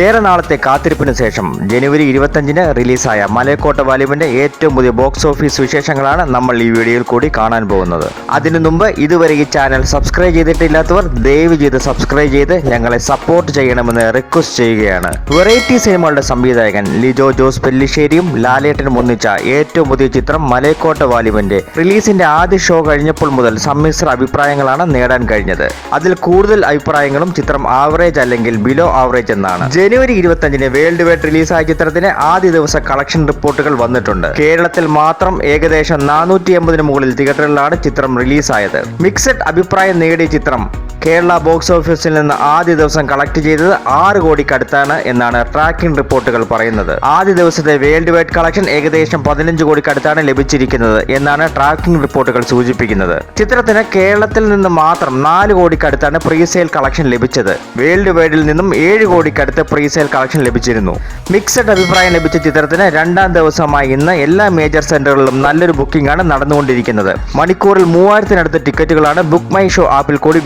ഏറെ നാളത്തെ കാത്തിരിപ്പിന് ശേഷം ജനുവരി ഇരുപത്തഞ്ചിന് റിലീസായ മലയക്കോട്ട വാലിബിന്റെ ഏറ്റവും പുതിയ ബോക്സ് ഓഫീസ് വിശേഷങ്ങളാണ് നമ്മൾ ഈ വീഡിയോയിൽ കൂടി കാണാൻ പോകുന്നത്. അതിനു മുമ്പ് ഇതുവരെ ഈ ചാനൽ സബ്സ്ക്രൈബ് ചെയ്തിട്ടില്ലാത്തവർ ദയവ് ചെയ്ത് സബ്സ്ക്രൈബ് ചെയ്ത് ഞങ്ങളെ സപ്പോർട്ട് ചെയ്യണമെന്ന് റിക്വസ്റ്റ് ചെയ്യുകയാണ്. വെറൈറ്റി സിനിമകളുടെ സംവിധായകൻ ലിജോ ജോസ് പെല്ലിശ്ശേരിയും ലാലേട്ടനും ഒന്നിച്ച ഏറ്റവും പുതിയ ചിത്രം മലയക്കോട്ട വാലിബിന്റെ റിലീസിന്റെ ആദ്യ ഷോ കഴിഞ്ഞപ്പോൾ മുതൽ സമ്മിശ്ര അഭിപ്രായങ്ങളാണ് നേടാൻ കഴിഞ്ഞത്. അതിൽ കൂടുതൽ അഭിപ്രായങ്ങളും ചിത്രം ആവറേജ് അല്ലെങ്കിൽ ബിലോ ആവറേജ് എന്നാണ്. ജനുവരി ഇരുപത്തഞ്ചിന് വേൾഡ് വൈഡ് റിലീസായ ചിത്രത്തിന് ആദ്യ ദിവസ കളക്ഷൻ റിപ്പോർട്ടുകൾ വന്നിട്ടുണ്ട്. കേരളത്തിൽ മാത്രം ഏകദേശം നാനൂറ്റി എൺപതിന് മുകളിൽ തിയേറ്ററിലാണ് ചിത്രം റിലീസായത്. മിക്സഡ് അഭിപ്രായം നേടിയ ചിത്രം കേരള ബോക്സ് ഓഫീസിൽ നിന്ന് ആദ്യ ദിവസം കളക്ട് ചെയ്തത് ആറ് കോടിക്കടുത്താണ് എന്നാണ് ട്രാക്കിംഗ് റിപ്പോർട്ടുകൾ പറയുന്നത്. ആദ്യ ദിവസത്തെ വേൾഡ് വൈഡ് കളക്ഷൻ ഏകദേശം പതിനഞ്ച് കോടിക്കടുത്താണ് ലഭിച്ചിരിക്കുന്നത് എന്നാണ് ട്രാക്കിംഗ് റിപ്പോർട്ടുകൾ സൂചിപ്പിക്കുന്നത്. ചിത്രത്തിന് കേരളത്തിൽ നിന്ന് മാത്രം നാല് കോടിക്കടുത്താണ് പ്രീസെയിൽ കളക്ഷൻ ലഭിച്ചത്. വേൾഡ് വൈഡിൽ നിന്നും ഏഴ് കോടിക്കടുത്ത് പ്രീസെയിൽ കളക്ഷൻ ലഭിച്ചിരുന്നു. മിക്സഡ് അഭിപ്രായം ലഭിച്ച ചിത്രത്തിന് രണ്ടാം ദിവസമായി ഇന്ന് എല്ലാ മേജർ സെന്ററുകളിലും നല്ലൊരു ബുക്കിംഗ് ആണ് നടന്നുകൊണ്ടിരിക്കുന്നത്. മണിക്കൂറിൽ മൂവായിരത്തിനടുത്ത് ടിക്കറ്റുകളാണ് ബുക്ക് മൈ ഷോ ആപ്പിൽ കൂടി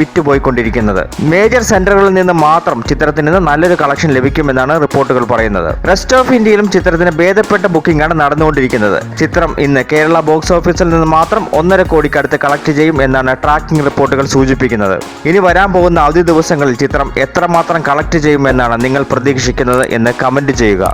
വിറ്റുപോയിക്കൊണ്ടിരിക്കുന്നത് മേജർ സെന്ററുകളിൽ നിന്ന് മാത്രം ചിത്രത്തിന് നല്ലൊരു കളക്ഷൻ ലഭിക്കുമെന്നാണ് റിപ്പോർട്ടുകൾ പറയുന്നത്. റെസ്റ്റ് ഓഫ് ഇന്ത്യയിലും ചിത്രത്തിന് ഭേദപ്പെട്ട ബുക്കിംഗ് ആണ് നടന്നുകൊണ്ടിരിക്കുന്നത്. ചിത്രം ഇന്ന് കേരള ബോക്സ് ഓഫീസിൽ നിന്ന് മാത്രം ഒന്നര കോടിക്കടുത്ത് കളക്ട് ചെയ്യും എന്നാണ് ട്രാക്കിംഗ് റിപ്പോർട്ടുകൾ സൂചിപ്പിക്കുന്നത്. ഇനി വരാൻ പോകുന്ന അവധി ദിവസങ്ങളിൽ ചിത്രം എത്രമാത്രം കളക്ട് ചെയ്യുമെന്നാണ് നിങ്ങൾ പ്രതീക്ഷിക്കുന്നത് എന്ന് കമന്റ് ചെയ്യുക.